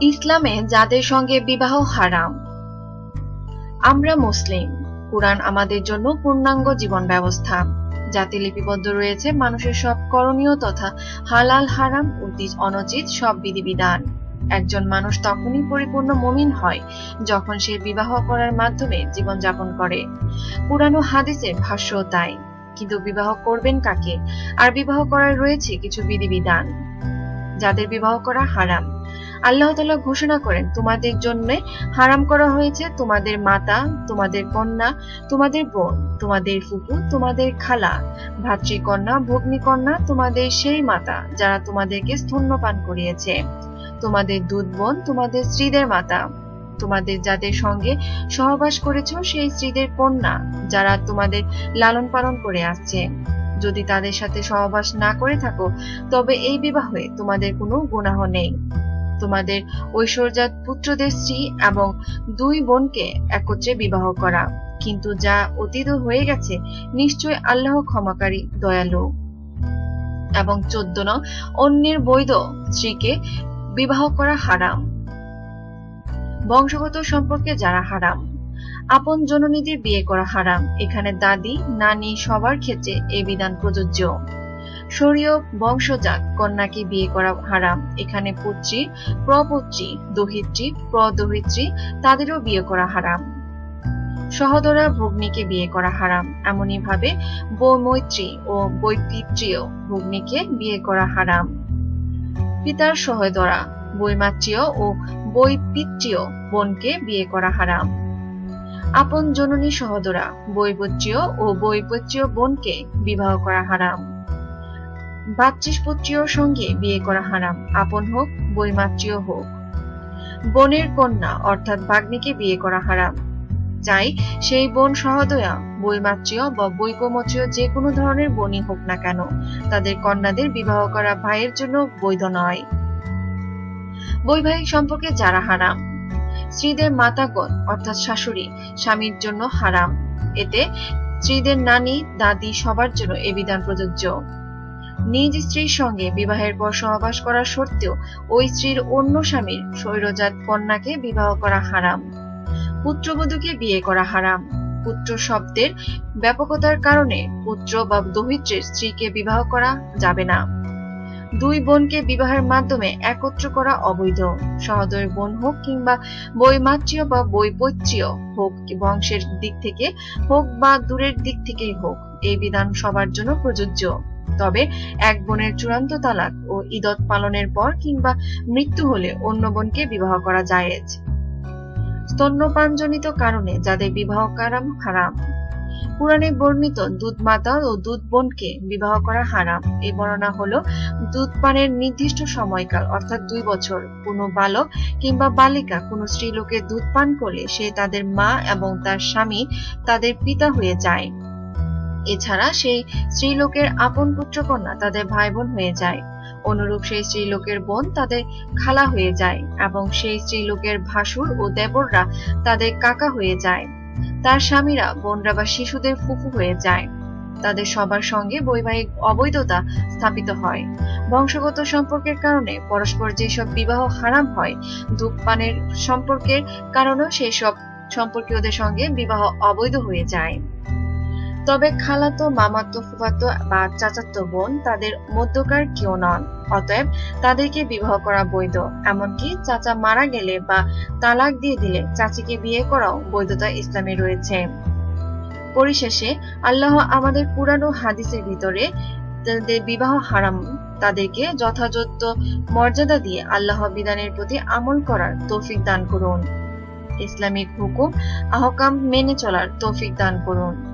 ইসলামে যাদের সঙ্গে বিবাহ হারাম। আমরা মুসলিম। কুরআন আমাদের জন্য পূর্ণাঙ্গ জীবন ব্যবস্থা। যাতে লিপিবদ্ধ রয়েছে মানুষের সব করণীয় তথা হালাল, হারাম অনুচিত সব বিধিবিধান। একজন মানুষ তখনই পরিপূর্ণ মমিন হয় যখন সে বিবাহ করার মাধ্যমে জীবনযাপন করে। পুরানো হাদিসের ভাষ্য তাই। কিন্তু বিবাহ করবেন কাকে? আর বিবাহ করার রয়েছে কিছু বিধিবিধান। যাদের বিবাহ করা হারাম আল্লাহ তালা ঘোষণা করেন, তোমাদের জন্য হারাম করা হয়েছে তোমাদের মাতা, তোমাদের কন্যা, তোমাদের বোন, তোমাদের ফুপু তোমাদের খালা, ভাতৃকন্যা, ভগ্নিকন্যা, তোমাদের সেই মাতা যারা তোমাদেরকে স্তন্যপান করিয়েছে। তোমাদের দুধ বোন তোমাদের স্ত্রীদের মাতা, তোমাদের যাদের সঙ্গে সহবাস করেছ সেই স্ত্রীদের কন্যা যারা তোমাদের লালন পালন করে আসছে। যদি তাদের সাথে সহবাস না করে থাকো, তবে এই বিবাহে তোমাদের কোনো গুনাহ নেই। তোমাদের ঐশ্বর্যাত পুত্রদের স্ত্রী এবং দুই বোনকে একত্রে বিবাহ করা। কিন্তু যা অতীত হয়ে গেছে, নিশ্চয় আল্লাহ ক্ষমাকারী, দয়ালু। এবং চোদ্দ নং, অন্যের বৈধ স্ত্রীকে বিবাহ করা হারাম। বংশগত সম্পর্কে যারা হারাম, আপন জননীদের বিয়ে করা হারাম। এখানে দাদি, নানি সবার ক্ষেত্রে এই বিধান প্রযোজ্য। শরীয় বংশজাত কন্যাকে বিয়ে করা হারাম। এখানে পুত্রী, প্রপুত্রী, দহিত্রী, প্রদহিত্রী, তাদেরও বিয়ে করা হারাম। সহদরা ভগ্নীকে বিয়ে করা হারাম। এমনই ভাবে বৈমৈত্রী ও বৈপিত্রীয় ভগ্নীকে বিয়ে করা হারাম। পিতার সহদরা, বৈমাত্রীয় ও বৈপিত্রীয় বোনকে বিয়ে করা হারাম। আপন জননী সহদরা বৈপত্রীয় ও বৈপত্রীয় বোনকে বিবাহ করা হারাম। ভাতৃষ্পুত্রীয় সঙ্গে বিয়ে করা হারাম। আপন হোক, বৈমাত্রীয় হোক। বোনের কন্যা, অর্থাৎ ভাগ্নিকে বিয়ে করা হারাম। চাই সেই বোন সহদয়া, বৈমাত্রীয় বা বৈকমত্রীয় যে কোনো ধরনের বোনই হোক না কেন, তাদের কন্যাদের বিবাহ করা ভাইয়ের জন্য বৈধ নয়। বৈবাহিক সম্পর্কে যারা হারাম, স্ত্রীদের মাতাগণ, অর্থাৎ শাশুড়ি, স্বামীর জন্য হারাম। এতে স্ত্রীদের নানি, দাদি সবার জন্য এ বিধান প্রযোজ্য। নিজ স্ত্রীর সঙ্গে বিবাহের পর সহবাস করা সত্ত্বেও ওই স্ত্রীর অন্য স্বামীর শৈরজাত কন্যাকে বিবাহ করা হারাম। পুত্রবধূকে বিয়ে করা হারাম। পুত্র শব্দের ব্যাপকতার কারণে পুত্র বা দহিত্রের স্ত্রীকে বিবাহ করা যাবে না। দুই বোনকে বিবাহের মাধ্যমে একত্র করা অবৈধ। সহদয় বোন হোক কিংবা বৈমাত্রীয় বা বৈপৈত্রীয় হোক, বংশের দিক থেকে হোক বা দূরের দিক থেকেই হোক, এই বিধান সবার জন্য প্রযোজ্য। তবে এক বোনের চূড়ান্ত তালাক ও ইদত পালনের পর কিংবা মৃত্যু হলে অন্য বোনকে বিবাহ করা জায়েজ। স্তন্যপানজনিত কারণে যাদের বিবাহ কারাম, হারাম। পুরাণে বর্ণিত দুধ মাতা ও দুধ বোনকে বিবাহ করা হারাম। এই বর্ণনা হলো দুধ পানের নির্দিষ্ট সময়কাল, অর্থাৎ দুই বছর। কোনো বালক কিংবা বালিকা কোনো স্ত্রীলোকে দুধ পান করলে সে তাদের মা এবং তার স্বামী তাদের পিতা হয়ে যায়। এছাড়া সেই স্ত্রীলোকের আপন পুত্রকন্যা তাদের ভাই বোন হয়ে যায়। অনুরূপ সেই স্ত্রীলোকের বোন তাদের খালা হয়ে যায় এবং সেই স্ত্রীলোকের ভাসুর ও দেবররা তাদের কাকা হয়ে যায়। তার স্বামীরা, বোনরা বা শিশুদের ফুফু হয়ে যায়। তাদের সবার সঙ্গে বৈবাহিক অবৈধতা স্থাপিত হয়। বংশগত সম্পর্কের কারণে পরস্পর যেসব বিবাহ হারাম হয় ধূপপানের সম্পর্কের কারণেও সেই সব সম্পর্কীয়দের সঙ্গে বিবাহ অবৈধ হয়ে যায়। তবে খালাতো, মামাতো, ফুফাতো বা চাচাতো বোন তাদের মধ্যকার কেউ নন। অতএব তাদেরকে বিবাহ করা বৈধ। এমনকি চাচা মারা গেলে বা তালাক দিয়ে দিলে চাচিকে বিয়ে করাও বৈধতা ইসলামে রয়েছে। পরিশেষে, আল্লাহ আমাদের পুরানো হাদিসের ভিতরে বিবাহ হারাম। তাদেরকে যথাযথ মর্যাদা দিয়ে আল্লাহ বিধানের প্রতি আমল করার তৌফিক দান করুন। ইসলামিক হুকুম, আহকাম মেনে চলার তৌফিক দান করুন।